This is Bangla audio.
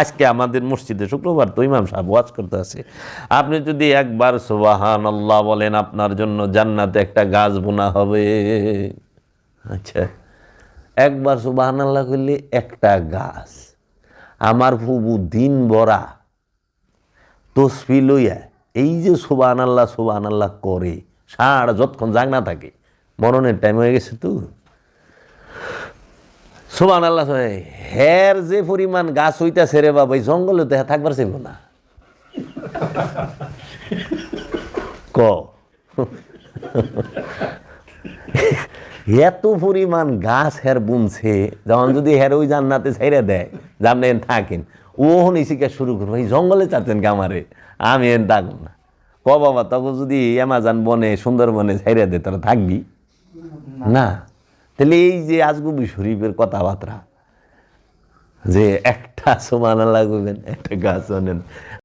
আজকে আমাদের মসজিদে শুক্রবার তো ইমাম সাহেব ওয়াজ করতে আছে। আপনি যদি একবার সুবাহান আল্লাহ বলেন আপনার জন্য জান্নাতে একটা গাছ বোনা হবে। আচ্ছা একবার সুবাহান আল্লাহ করলে একটা গাছ। আমার ফুবু দিন বরা তসফি লইয়া এই যে সুবান আল্লাহ সুবান আল্লাহ করে, সারা যতক্ষণ জাগ না থাকে, মরণের টাইম হয়ে গেছে তো। সুবান আল্লাহ হের যে পরিমাণ গাছ হইতাছে রে বাবা এই জঙ্গলে তো থাকবার চাইব না। ক? এত পরিমাণ গাছ হের বুনছে, যখন যদি হের ওই জান্নাতে ছেড়ে দেয় জানলে থাকেন ও নিশিকা শুরু করব, এই জঙ্গলে চাচ্ছেন কি আমারে? আমি এন থাকুন না। ক বাবা, তখন যদি অ্যামাজন বনে, সুন্দরবনে ছেড়ে দে তোরা থাকবি? না। তাহলে এই যে আজগুবি শরীফের কথাবার্তা যে একটা সমান লাগবেন একটা গাছ আনেন।